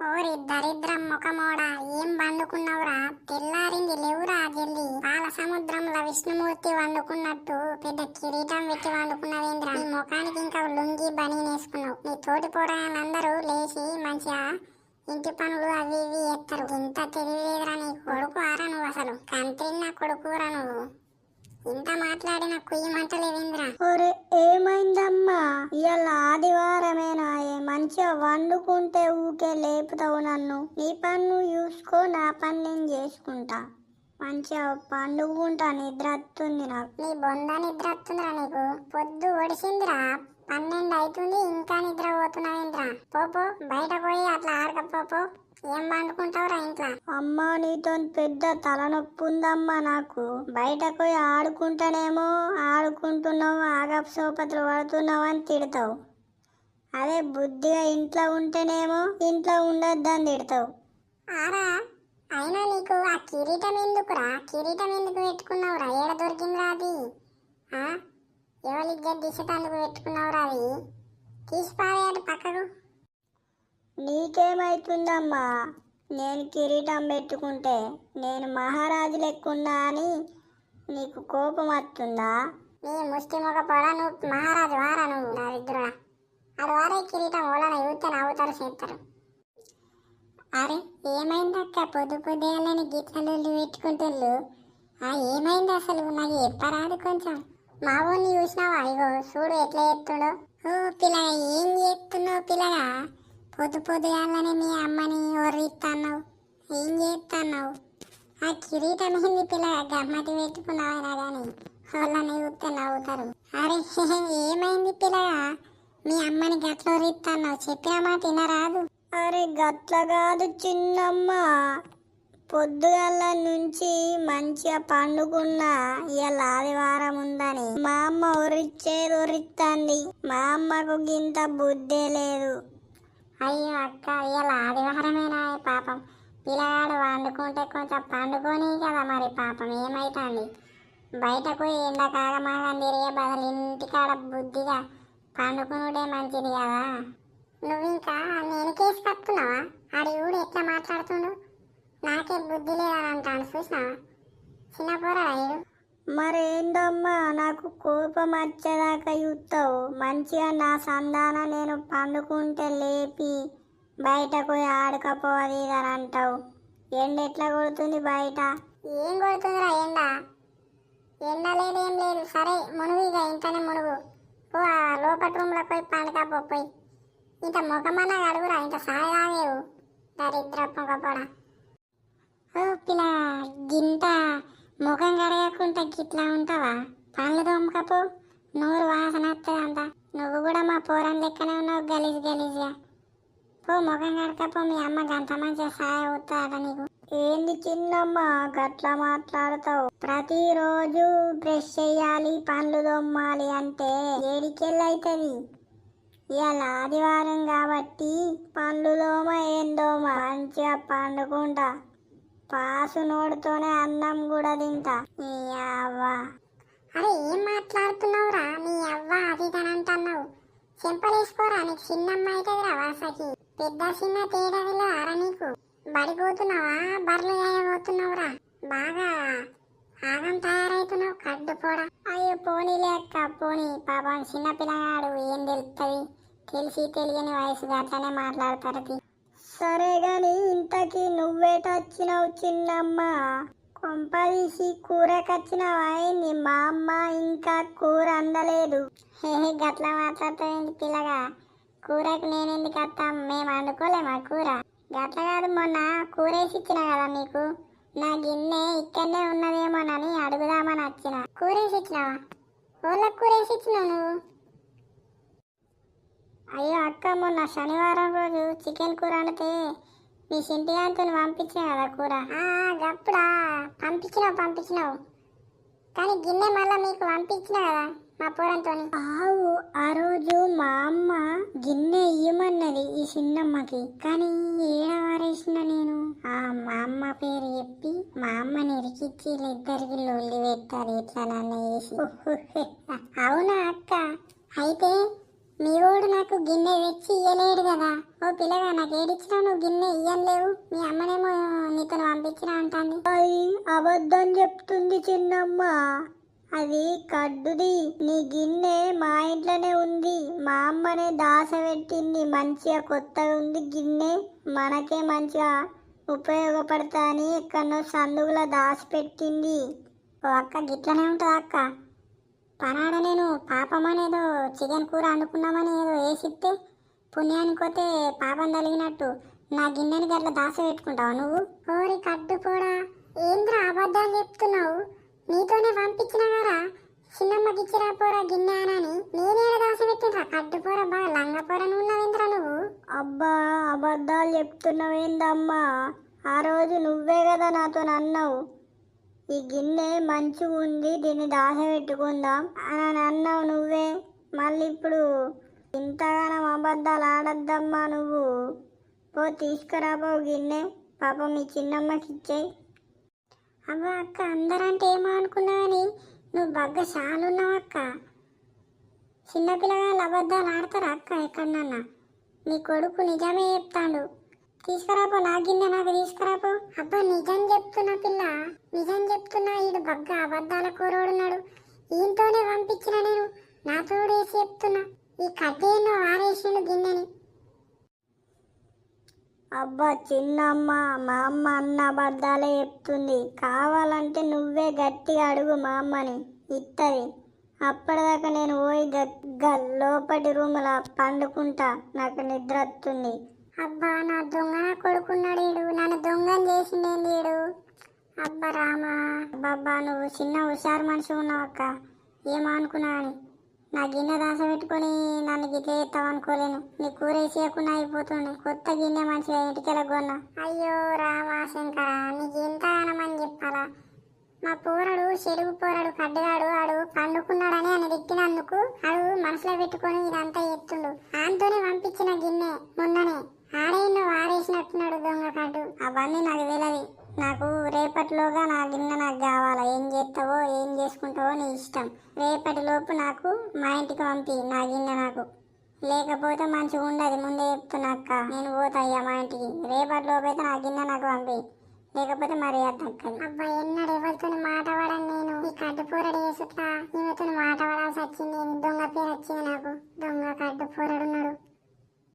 ఓరి దరిద్రం ముఖమోడా ఏం వండుకున్నావురా? తెల్లారింది లేవురా జల్ది. పాల సముద్రంలో విష్ణుమూర్తి వండుకున్నట్టు పెద్ద కిరీటం పెట్టి వండుకున్నవేంద్రా? నీ ముఖానికి ఇంకా లుంగి బనీనేసుకున్నావు నీ తోటి పోరాళ్ళందరూ లేచి మంచిగా ఇంటి పనులు అవి ఇవి ఎత్తారు. ఇంత తెలియలేదురా నీ కొడుకు ఆరా నువ్వు అసలు? కంత్రిన్న కొడుకురా నువ్వు. ఇంత మాట్లాడిన కుయ్యి మంటలేవేంద్రా? ఒరే ఏమైందమ్మా? ఇవాళ ఆదివారమేనాయే మంచిగా వండుకుంటే ఊకే లేపుతావు నన్ను. నీ పని నువ్వు చూసుకో నా పని నేను చేసుకుంటా. మంచిగా పండుకుంటా నిద్ర వస్తుంది నాకు. నీ బొంద నిద్ర వస్తుందిరా నీకు. పొద్దు ఒడిసిందిరా. పన్నెండు అవుతుంది ఇంకా నిద్ర పోతున్నావేంద్రా పోపో బయట పోయి అట్లా ఆడకపోపో ఏం వండుకుంటావురా ఇంట్లో? అమ్మా నీతో పెద్ద తలనొప్పి ఉందమ్మా నాకు. బయటకు పోయి ఆడుకుంటానేమో ఆడుకుంటున్నావు ఆగపు సోపతులు పడుతున్నావు అని తిడతావు. అదే బుద్ధిగా ఇంట్లో ఉంటేనేమో ఇంట్లో ఉండొద్దని తిడతావు. ఆరా అయినా నీకు ఆ కిరీటం ఎందుకురా? కిరీటం ఎందుకు పెట్టుకున్నావురా? ఏడ దొరికిందిరా అది? ఆ? ఎవరి ఇజ్జత్ తీసేటందుకు పెట్టుకున్నావురా అది? తీసి పారేయాడు పక్కకు. నీకేమైతుందమ్మా? నేను కిరీటం పెట్టుకుంటే నేను మహారాజు లెక్కున్నా అని నీకు కోపం వస్తుందా నీ ముష్టి మొగ పొడ నువ్వు మహారాజు వారా నువ్వు దరిద్రుడా అది వారే కిరీటం ఓలన యూతే నవ్వుతారు చేస్తారు. అరే ఏమైందక్క? పొద్దు పొద్దుగాలని గిట్లలో పెట్టుకుంటుళ్ళు ఆ ఏమైంది అసలు? నాకు చెప్పరాదు కొంచెం. మా ఊరిని చూసినావా? ఇగో చూడు ఎట్లా చెప్తుండో ఓ పిల్లగా ఏం చేస్తున్నావు పిల్లగా? పొద్దు పొద్దుగాలని మీ అమ్మని ఒర్రిస్తున్నావు ఏం చేస్తున్నావు ఆ కిరీటం ఏంది పిల్లగా గమ్మతి పెట్టుకున్నావైనా కానీ వాళ్ళని చూస్తే నవ్వుతారు. అరే ఏమైంది పిల్లగా మీ అమ్మని గట్ల ఒర్రిస్తున్నావు చెప్పిన మాట అరే గట్ల కాదు చిన్నమ్మ. పొద్దుగల నుంచి మంచిగా పండుకున్నా ఇవాళ ఆదివారం ఉందని. మా అమ్మ ఒరిచ్చేది ఒరిస్తుంది మా అమ్మకు గింత బుద్ధే లేదు. అయ్యో అక్క ఇలా ఆదివారమేనా పాపం? పిల్లగాడు వండుకుంటే కొంచెం పండుకొని కదా మరి పాపం ఏమైతుంది? బయటకు పోయి తిరిగే బదులు ఇంటికాడ బుద్ధిగా పండుకునుడే మంచిది కదా. నువ్వు ఇంకా నేను కేసు కట్టుకున్నావా? ఆడి ఊడు ఎట్లా మాట్లాడుతుండు? నాకే బుద్ధి లేదని అంటాను చూసినావా? చిన్న పోరాడు మరేందమ్మా నాకు కోపం వచ్చేదాకా చూస్తావు. మంచిగా నా సంధానం నేను పండుకుంటే లేపి బయటకు పోయి ఆడకపోవాలి అని అంటావు. ఎండ ఎట్లా కొడుతుంది బయట? ఏం కొడుతుందిరా ఎండ? ఎండ లేదు ఏం లేదు. సరే మునుగు ఇక ఇంతనే మునుగు. ఓ ఆ లోపల రూమ్లో పోయి పండుకపో పోయి. ఇంత ముఖమన్నా అడుగురా ఇంత సాయి రావేవు దరిద్ర పొగపడ ఓ పిల్ల గింత ముఖం కడగకుండా గిట్లా ఉంటావా? పండ్లు తోమకపో. నోరు వాసన వస్తుందంట నువ్వు కూడా మా పోరం లెక్కనే ఉన్నావు గలీజ్ గలీజ్గా. పో ముఖం కడకపో. మీ అమ్మ గంట మంచిగా సాయ అవుతాడ నీకు. ఏంది చిన్నమ్మ? గట్ల మాట్లాడతావు. ప్రతిరోజు బ్రష్ చేయాలి పండ్లు దొమ్మాలి అంటే ఏడికెళ్ళైతుంది? ఇవాళ ఆదివారం కాబట్టి పండ్లు దోమ ఏందోమ మంచిగా పండుకుంటా. పాసు నోడుతోనే అన్నం కూడా తింటా. ఈ అవ్వ. అరే ఏం మాట్లాడుతున్నావురా? నీ అవ్వ అది ఇదని అంటున్నావు. చెంపలేసుకోరా నీకు చిన్నమ్మ అవుతుందిరా వాసకి. పెద్ద చిన్న తేడాదిలో అర నీకు? బడిపోతున్నావా? బర్రెలు గాయబోతున్నావురా బాగా ఆగం తయారైతున్నావు కడ్డు పోడా. అయ్యో పోనీలే అక్క పోనీ. పాపం చిన్న పిల్లగాడు ఏం తెలుస్తుంది తెలిసి తెలియని వయసు అట్లనే మాట్లాడతారు తీ. సరే గాని వచ్చినావు చిన్నమ్మ. కొంపదీసి కూరకొచ్చినావా ఏంది? మా అమ్మ ఇంకా కూర అందలేదు. హే గట్ల మాట్లాడుతుంది పిల్లగా? కూరకు నేనెందుకు వస్తాం మేము వండుకోలేమా కూర? గట్ల కాదు మొన్న కూర వేసి ఇచ్చిన కదా మీకు? నా గిన్నె ఇక్కడనే ఉన్నదేమోనని అడుగుదామని వచ్చిన కూర వేసి ఇచ్చినావా? వాళ్ళకి కూర వేసి ఇచ్చినావు నువ్వు? అయ్యో అక్క మొన్న శనివారం రోజు చికెన్ కూర అంటే మీ సింటిగాంతో పంపించిన కదా కూర? గప్పుడా. పంపించినావు పంపించినావు. కానీ గిన్నె మళ్ళీ మీకు పంపించిన కదా మా పూరంతో ఆవు ఆ రోజు మా అమ్మ గిన్నె ఇయ్యమన్నది ఈ చిన్నమ్మకి. కానీ ఏడ వారేసిన నేను? ఆ మా అమ్మ పేరు చెప్పి మా అమ్మని ఇరికిచ్చి వీళ్ళిద్దరికి లొల్లి పెట్టారు ఇట్లా నన్ను వేసి అవునా అక్క? అయితే మీ ఓడు నాకు గిన్నె తెచ్చి ఇయ్యలేడు కదా. ఓ పిల్లగా నాకు ఏడిచ్చినావు నువ్వు గిన్నె ఇయ్యలేవు మీ అమ్మనేమో నీతో పంపించిన అంటాను అది అబద్ధం చెప్తుంది చిన్నమ్మ. అది కడ్డుది. నీ గిన్నె మా ఇంట్లోనే ఉంది. మా అమ్మనే దాస పెట్టింది. మంచిగా కొత్తగా ఉంది గిన్నె. మనకే మంచిగా ఉపయోగపడతా అని ఎక్కడో సందుగులో దాసి పెట్టింది. ఓ అక్క గిట్లనే ఉంటుంది అక్క? పనాడ నేను పాపం అనేదో చికెన్ కూర వండుకున్నామని ఏదో వేసిస్తే పుణ్యానికి పోతే పాపం తలిగినట్టు నా గిన్నెని గట్ల దాస పెట్టుకుంటావు నువ్వు? ఓరి కడ్డు పోడా ఏంద్రా అబద్ధాలు చెప్తున్నావు? నీతోనే పంపించిన గారా చిన్నమ్మకి ఇచ్చిరా పోరా గిన్నె అనని నేనేడ దాస పెట్టినరా కడ్డు పోరా బాగా లంగ పోరా నువ్వున్నావేంద్రా నువ్వు? అబ్బా అబద్ధాలు చెప్తున్నావేందమ్మా? ఆ రోజు నువ్వే కదా నాతో అన్నావు. ఈ గిన్నె మంచిగా ఉంది దీన్ని దాస పెట్టుకుందాం. అని అన్నావు నువ్వే. మళ్ళీ ఇప్పుడు ఇంతగానం అబద్ధాలు ఆడద్దమ్మా నువ్వు. పో తీసుకురాబో గిన్నె. పాపం మీ చిన్నమ్మకి ఇచ్చేయి. అవ్వ అక్క అందరంటే ఏమో అనుకున్నావని. నువ్వు బగ్గ షాలున్నావు అక్క. చిన్నపిల్లగాళ్ళు అబద్ధాలు ఆడతారా అక్క ఎక్కడన్నా నీ కొడుకు నిజమే చెప్తాడు. తీసుకురాపో నా గిన్నె నాకు తీసుకురాపో. అబ్బా నిజం చెప్తున్నా పిల్ల. నిజం చెప్తున్నా ఈడు బగ్గ అబద్ధాల కూరోడున్నాడు. ఈయంతోనే పంపించిన నేను. నాతోడు వేసి చెప్తున్నా. ఈ కట్టేనో ఆరేసిండు గిన్నెని అబ్బా చిన్నమ్మ మా అమ్మ అన్న అబద్ధాలే చెప్తుంది. కావాలంటే నువ్వే గట్టిగా అడుగు మా అమ్మని. ఇత్తది. అప్పటిదాకా నేను పోయి గగ్గ లోపటి రూముల పండుకుంటా. నాకు నిద్ర వస్తుంది అబ్బా నా దొంగ నా కొడుకున్నాడు ఈడు నన్ను దొంగని చేసిండేంది ఈడు అబ్బా రామా. అబ్బబ్బా నువ్వు చిన్న హుషారు మనిషి ఉన్నావు అక్క. ఏమనుకున్నా అని నా గిన్నె దాస పెట్టుకొని నన్ను గిట్ల చేస్తావు అనుకోలేను. నీ కూర వేసేయకుండా అయిపోతుండే. కొత్త గిన్నె మంచిగా ఇంటికెళ్ళగొన్న అయ్యో రామా శంకర నీకు ఎంతగానమని చెప్పాలా? మా పోరడు చెరుగు పోరడు కడ్డగాడు ఆడు పండుకున్నాడని అని తిట్టినందుకు ఆడు మనసులో పెట్టుకొని ఇదంతా ఎత్తుండు. ఆంతోనే పంపించిన గిన్నె మొన్ననే. ఆడేళ్ళు ఆడేసినట్టున్నాడు దొంగ కడ్డు అవన్నీ నాకు తెలియదు నాకు రేపటిలోగా నా గిన్నె నాకు కావాలా? ఏం చేస్తావో ఏం చేసుకుంటావో నీ ఇష్టం. రేపటిలోపు నాకు మా ఇంటికి పంపి నా గిన్నె నాకు. లేకపోతే మంచిగా ఉండదు ముందే చెప్తున్నా అక్క. నేను పోతాయ్యా మా ఇంటికి. రేపటిలోపు అయితే నా గిన్నె నాకు పంపి. లేకపోతే మరి దక్కది అబ్బా ఎన్నడు ఎవరితో మాట నేను. ఈ కడ్డుపూరడు ఈమెతో మాట వచ్చింది. దొంగ పేరు వచ్చింది నాకు. దొంగ కడ్డు పూరడున్నాడు.